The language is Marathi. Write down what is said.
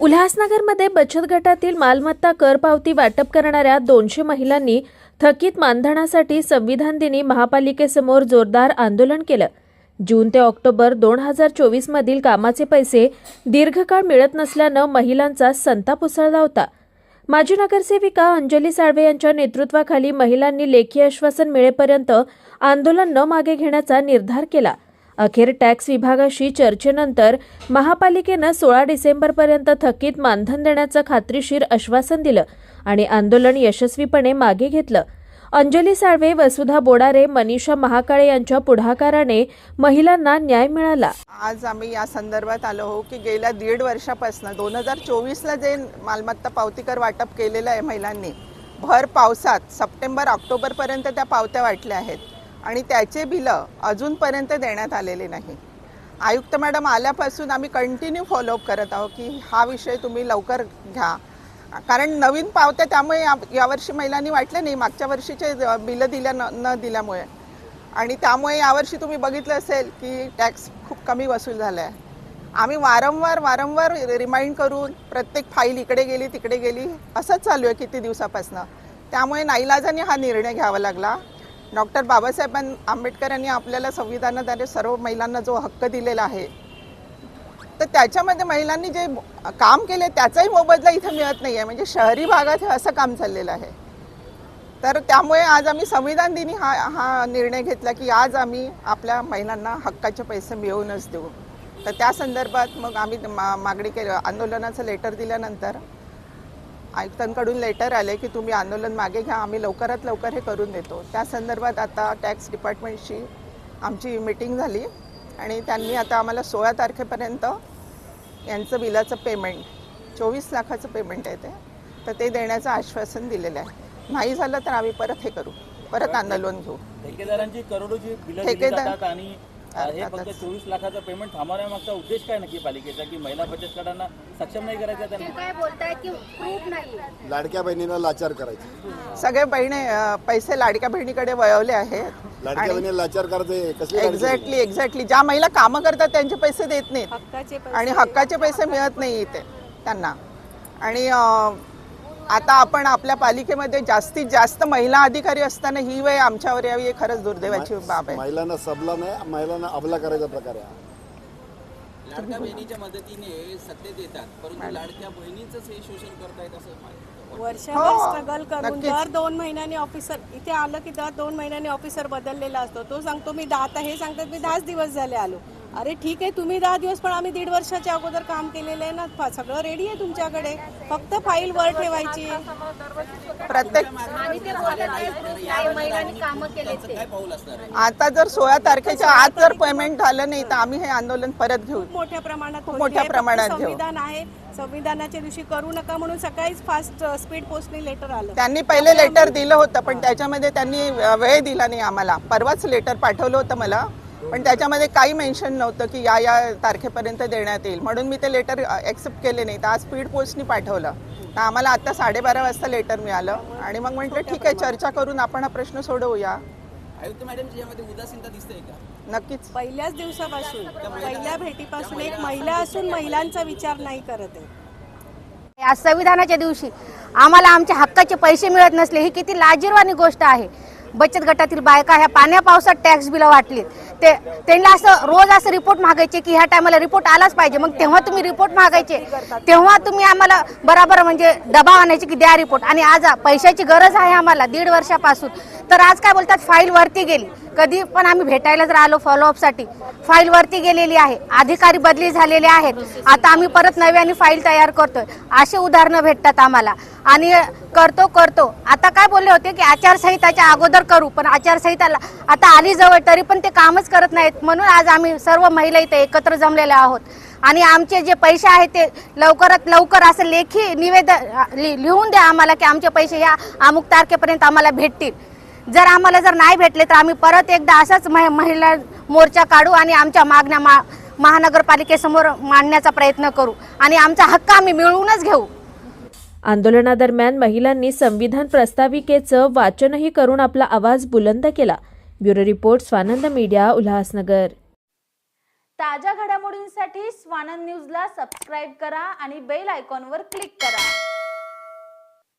उल्हासनगरमध्ये बचत गटातील मालमत्ता कर पावती वाटप करणाऱ्या दोनशे महिलांनी थकीत मानधनासाठी संविधान दिनी महापालिकेसमोर जोरदार आंदोलन केलं. जून ते ऑक्टोबर दोन हजार चोवीस मधील कामाचे पैसे दीर्घकाळ मिळत नसल्यानं महिलांचा संताप उसळला होता. माजी नगरसेविका अंजली साळवे यांच्या नेतृत्वाखाली महिलांनी लेखी आश्वासन मिळेपर्यंत आंदोलन न मागे घेण्याचा निर्धार केला. अखेर टॅक्स विभागाशी चर्चेनंतर महापालिकेनं सोळा डिसेंबरपर्यंत थकीत मानधन देण्याचं खात्रीशीर आश्वासन दिलं आणि आंदोलन यशस्वीपणे मागे घेतलं. अंजली साळवे वसुधा बोडारे मनीषा महाकाळे यांच्या पुढाकाराने महिलांना न्याय मिळाला. आज आम्ही या संदर्भात आलो हो की गेल्या दीड वर्षापासून दोन हजार चोवीसला जे मालमत्ता पावतीकर वाटप केलेलं आहे महिलांनी भर पावसात सप्टेंबर ऑक्टोबरपर्यंत त्या पावत्या वाटल्या आहेत. आणि त्याचे बिलं अजूनपर्यंत देण्यात आलेले नाही. आयुक्त मॅडम आल्यापासून आम्ही कंटिन्यू फॉलोअप करत आहोत की हा विषय तुम्ही लवकर घ्या. कारण नवीन पावत्या त्यामुळे यावर्षी महिलांनी वाटलं नाही मागच्या वर्षीचे बिलं दिल्या न न दिल्यामुळे. आणि त्यामुळे यावर्षी तुम्ही बघितलं असेल की टॅक्स खूप कमी वसूल झाला आहे आम्ही वारंवार वारंवार रिमाइंड करून प्रत्येक फाईल इकडे गेली तिकडे गेली असंच चालू आहे किती दिवसापासून. त्यामुळे नाईलाजाने हा निर्णय घ्यावा लागला. डॉक्टर बाबासाहेब आंबेडकर यांनी आपल्याला संविधानाद्वारे सर्व महिलांना जो हक्क दिलेला आहे तर त्याच्यामध्ये महिलांनी जे काम केले त्याचाही मोबदला इथं मिळत नाही आहे म्हणजे शहरी भागात हे असं काम चाललेलं आहे. तर त्यामुळे आज आम्ही संविधान दिनी हा हा निर्णय घेतला की आज आम्ही आपल्या महिलांना हक्काचे पैसे मिळवूनच देऊ. तर त्या संदर्भात मग आम्ही मा मागणी केलं. आंदोलनाचं लेटर दिल्यानंतर आयुक्तांकडून लेटर आले की तुम्ही आंदोलन मागे घ्या आम्ही लवकरात लवकर हे करून देतो. त्या संदर्भात आता टॅक्स डिपार्टमेंटशी आमची मिटिंग झाली आणि त्यांनी आता आम्हाला सोळा तारखेपर्यंत यांचं बिलाचं पेमेंट चोवीस लाखाचं पेमेंट आहे ते तर ते देण्याचं आश्वासन दिलेलं आहे. नाही झालं तर आम्ही परत हे करू परत आंदोलन घेऊ. ठेकेदारांची करोडोची ठेकेदार- आणि हे फक्त. चोवीस लाखाचं पेमेंट थांबवण्यामागचा उद्देश काय नक्की पालिकेचा? की महिला बचत गटांना सक्षम नाही करायचं त्यांना? काय बोलतायत की प्रूफ नाही. लाडक्या बहिणीला लाचार करायचे. सगळे बहिणी अं, पैसे लाडक्या बहिणीकडे वळवले आहेत. लाडक्या आणि बहिणीला लाचार करायचे कसली लाडकी एक्झॅक्टली एक्झॅक्टली ज्या महिला कामं करतात त्यांचे पैसे देत नाहीत. आणि हक्काचे पैसे मिळत नाही इथे त्यांना. आणि अं, आता आपण आपल्या पालिकेमध्ये जास्तीत जास्त महिला अधिकारी असताना ही वेळ आमच्यावर यावी ही खरंच दुर्दैवाची बाब? आहे महिलांना सबला नाही महिलांना अबला करायचा प्रकार आहे हा. लाडक्या बहिणीच्या मदतीने सत्तेत येतात परंतु लाडक्या बहिणीचंच हे शोषण करतायत असं वर्षभर हो, स्ट्रगल करून नक्कीच. दर दोन महिन्यांनी ऑफिसर इथे आलं की दर दोन महिन्यांनी ऑफिसर बदललेला असतो तो सांगतो मी दहा आता हे सांगतात मी दहाच दिवस झाले आलो अरे ठीक आहे तुम्ही दहा दिवस पण आम्ही दीड वर्षाच्या अगोदर काम केलेलं आहे ना. सगळं रेडी आहे तुमच्याकडे. फक्त फाईल वर ठेवायची. प्रत्येक आता जर सोळा तारखेच्या आत जर पेमेंट झालं नाही तर आम्ही हे आंदोलन परत घेऊ. मोठ्या प्रमाणात मोठ्या प्रमाणात. संविधान आहे. संविधानाच्या दिवशी करू नका म्हणून सकाळीच फास्ट स्पीड पोस्टने लेटर आलं. त्यांनी पहिले लेटर दिलं होतं पण त्याच्यामध्ये त्यांनी वेळ दिला नाही आम्हाला. परवाच लेटर पाठवलं होतं मला. पण त्याच्यामध्ये काही मेन्शन नव्हतं की या या तारखेपर्यंत देण्यात येईल. म्हणून मी ते लेटर ॲक्सेप्ट केले नाही. तर आज स्पीड पोस्टनी पाठवलं. तर आम्हाला आता साडेबारा वाजता लेटर मिळालं. आणि मग म्हटलं ठीक आहे चर्चा करून आपण हा प्रश्न सोडवूया. आयुक्त मॅडम यामध्ये उदासीनता दिसते का? नक्कीच. पहिल्याच दिवसापासून पहिल्या भेटीपासून एक महिला असून महिलांचा विचार नाही करत आहे. आज संविधानाच्या दिवशी आम्हाला आमच्या हक्काचे पैसे मिळत नसले ही किती लाजीरवाणी गोष्ट आहे. बचत गटातील बायका ह्या पाण्या पावसात टॅक्स बिल वाटलीत ते त्यांना असं रोज असं रिपोर्ट मागायचे की ह्या टायमाला रिपोर्ट आलाच पाहिजे. मग तेव्हा तुम्ही रिपोर्ट मागायचे. तेव्हा तुम्ही आम्हाला बराबर म्हणजे दबाव आणायचे की द्या रिपोर्ट आणि आज पैशाची गरज आहे आम्हाला दीड वर्षापासून. तर आज काय बोलतात फाईल वरती गेली. कधी पण आम्ही भेटायला जर आलो फॉलोअपसाठी फाईल वरती गेलेली आहे. अधिकारी बदली झालेले आहेत. आता आम्ही परत नव्याने फाईल तयार करतोय. असे उदाहरणं भेटतात आम्हाला. आणि करतो करतो. आता काय बोलले होते की आचारसंहिताच्या अगोदर करू पण आचारसंहिताला आता आली जवळ तरी पण ते कामच करत नाहीत. म्हणून आज आम्ही सर्व महिला इथे एकत्र जमलेले आहोत. आणि आमचे जे पैसे आहेत ते लवकरात लवकर असं लेखी निवेदन लि- लिहून द्या आम्हाला की आमचे पैसे ह्या अमुक तारखेपर्यंत आम्हाला भेटतील. जर आम्हाला जर नाही भेटले तर आम्ही परत एकदा असंच मह- महिला मोर्चा काढू आणि आमच्या मागण्या मा महानगरपालिकेसमोर मांडण्याचा प्रयत्न करू. आणि आमचा हक्क आम्ही मिळवूनच घेऊ. आंदोलनादरम्यान महिलांनी संविधान प्रस्ताविकेचं वाचनही करून आपला आवाज बुलंद केला. Bureau report Swanand media Ulhasnagar. ताज्या घडामोडींसाठी स्वानंद न्यूजला सबस्क्राईब करा आणि बेल आयकॉनवर क्लिक करा.